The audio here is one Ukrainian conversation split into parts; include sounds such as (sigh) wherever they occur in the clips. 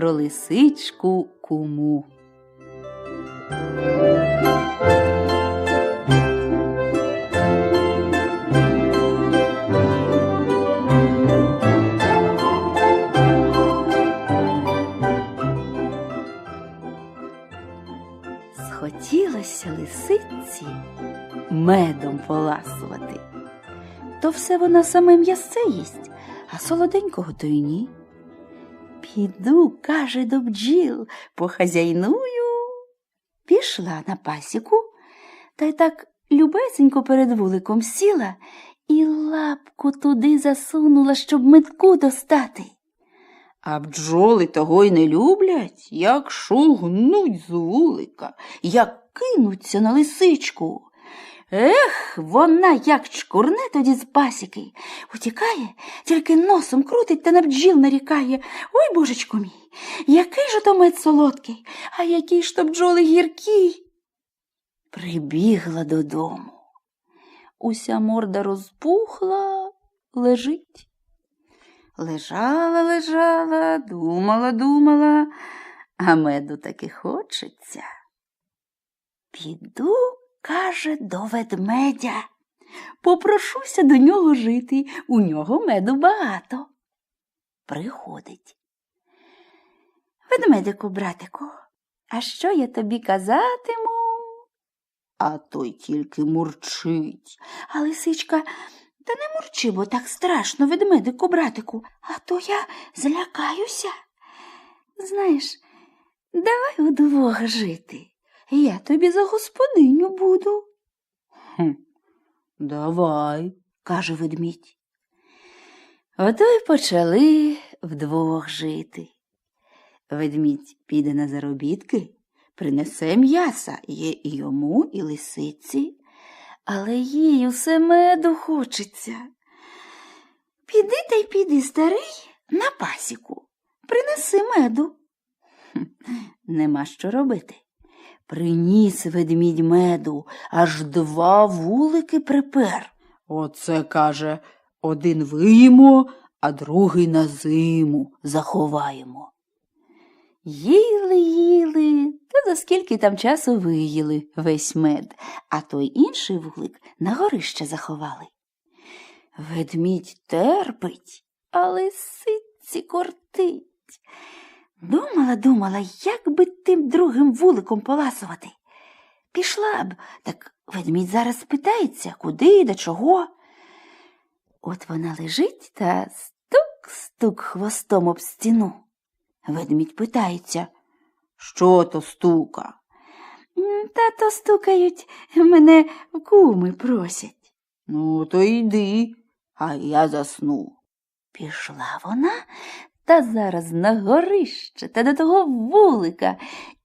про лисичку куму. Схотілося лисиці медом поласувати. То все вона саме м'ясце їсть, а солоденького то й ні. Піду, каже до бджіл, похазяйную. Пішла на пасіку та й так любесенько перед вуликом сіла і лапку туди засунула, щоб метку достати. А бджоли того й не люблять, як шугнуть з вулика, як кинуться на лисичку. Ех, вона як чкурне тоді з пасіки. Утікає, тільки носом крутить та на бджіл нарікає. Ой, божечко мій, який же то мед солодкий, а які ж то бджоли гіркі. Прибігла додому. Уся морда розпухла, лежить. Лежала, лежала, думала, думала, а меду таки хочеться. Піду, каже, до ведмедя. Попрошуся до нього жити, у нього меду багато. Приходить. Ведмедику, братику, а що я тобі казатиму? А той тільки мурчить. А лисичка, та не мурчи, бо так страшно, ведмедику, братику, а то я злякаюся. Знаєш, давай удвох жити. Я тобі за господиню буду. Хм, давай, каже ведмідь. Ото й почали вдвох жити. Ведмідь піде на заробітки, принесе м'яса є і йому, і лисиці, але їй усе меду хочеться. Піди та й піди, старий, на пасіку, принеси меду. Хм, Нема що робити. Приніс ведмідь меду, аж два вулики припер. Оце, каже, один виїмо, а другий на зиму заховаємо. Їли, їли, та за скільки там часу виїли весь мед, а той інший вулик на горище заховали. Ведмідь терпить, а лисиці кортить. Думала, думала, як би тим другим вуликом поласувати. Пішла б, так ведмідь зараз спитається, куди, до чого. От вона лежить та стук-стук хвостом об стіну. Ведмідь питається, що то стука? Та то стукають, мене куми просять. Ну, то йди, а я засну. Пішла вона та зараз на горище та до того вулика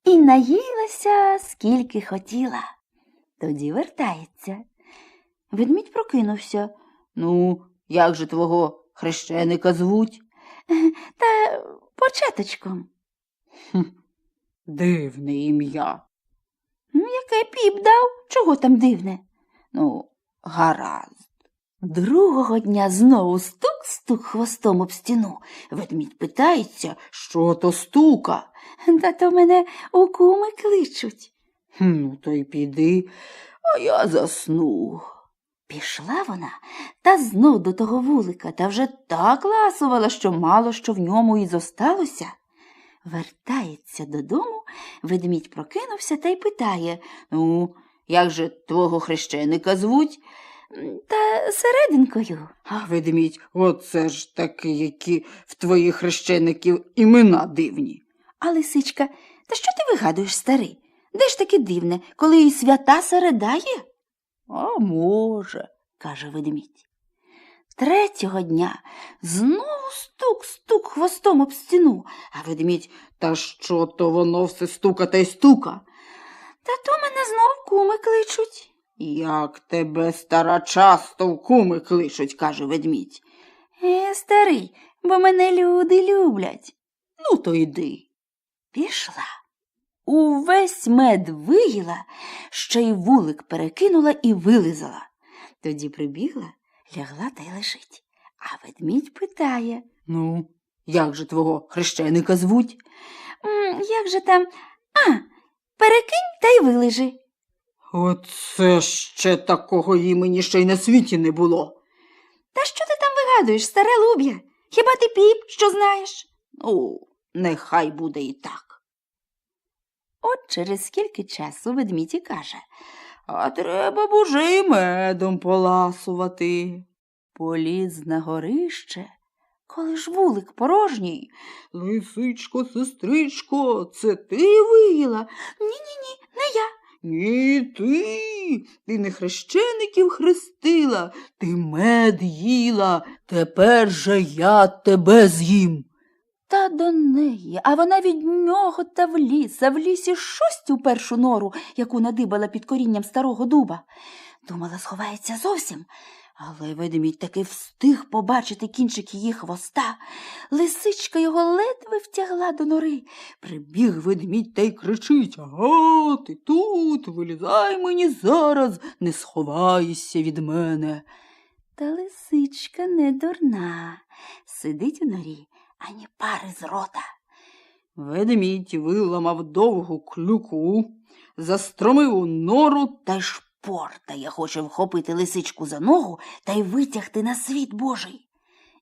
і наїлася, скільки хотіла. Тоді вертається. Ведмідь прокинувся. Ну, як же твого хрещеника звуть? (laughs) Та початочком. Хм, дивне ім'я. Ну, яке піп дав? Чого там дивне? Ну, гаразд. Другого дня знову стук-стук хвостом об стіну. Ведмідь питається, що то стука. Та то мене у куми кличуть. Ну, то й піди, а я засну. Пішла вона та знов до того вулика та вже так ласувала, що мало що в ньому і зосталося. Вертається додому, ведмідь прокинувся та й питає Ну, як же твого хрещеника звуть? «М, Та серединкою. А ведмідь, оце ж таки, які в твоїх хрещеників імена дивні. А лисичка, та що ти вигадуєш, старий? Де ж таке дивне, коли і свята середа є? А може, каже ведмідь. Третього дня знову стук-стук хвостом об стіну, а ведмідь, та що то воно все стука та й стука. Та то мене знов куми кличуть. Як тебе, стара, часто в куми кличуть, каже ведмідь. Е, старий, бо мене люди люблять. Ну, то йди. Пішла. Увесь мед виїла, ще й вулик перекинула і вилизала. Тоді прибігла, лягла та й лежить. А ведмідь питає Ну, Як же твого хрещеника звуть? як же там? А, перекинь та й вилежи. Оце ще такого імені ще й на світі не було. Та що ти там вигадуєш, старе луб'я? Хіба ти піп, що знаєш? Ну, нехай буде і так. От через скільки часу ведмідь і каже, а треба б уже й медом поласувати. Поліз на горище, коли ж вулик порожній. Лисичко, сестричко, це ти виїла? Ні-ні-ні, Ні, ти. Ти не хрещеників хрестила, ти мед їла. Тепер же я тебе з'їм. Та до неї, а вона від нього та в ліс, а в лісі шость у першу нору, яку надибала під корінням старого дуба. Думала, сховається зовсім, але ведмідь таки встиг побачити кінчик її хвоста. Лисичка його ледве втягла до нори. Прибіг ведмідь та й кричить Ага, ти тут, вилізай мені зараз, не сховайся від мене. Та лисичка не дурна, сидить у норі, ані пари з рота. Ведмідь виламав довгу клюку, застромив у нору та й шпортає, хоче вхопити лисичку за ногу та й витягти на світ Божий.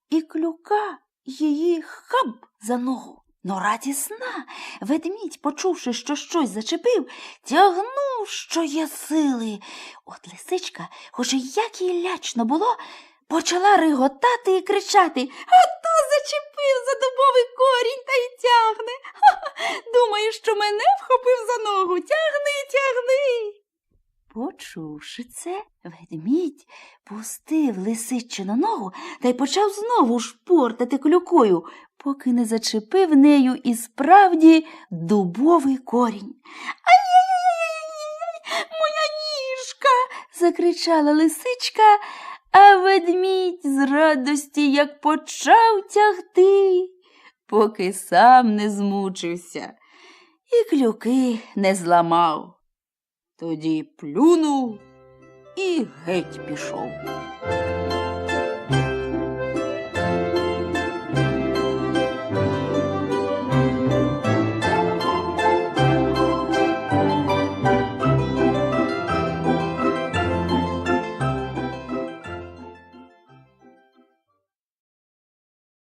І клюка її хаб за ногу. Нора тісна. Ведмідь, почувши, що щось зачепив, тягнув, що є сили. От лисичка, хоч і як їй лячно було, почала риготати і кричати Хто зачепив за дубовий корінь та й тягне? Ха-ха, Думає, що мене вхопив за ногу. Тягни, тягни. Почувши це, ведмідь пустив лисичину ногу та й почав знову шпортати клюкою, поки не зачепив нею і справді дубовий корінь. Ай-яй-яй-яй-яй, моя ніжка. закричала лисичка, а ведмідь з радості як почав тягти, поки сам не змучився і клюки не зламав. Тоді плюнув і геть пішов.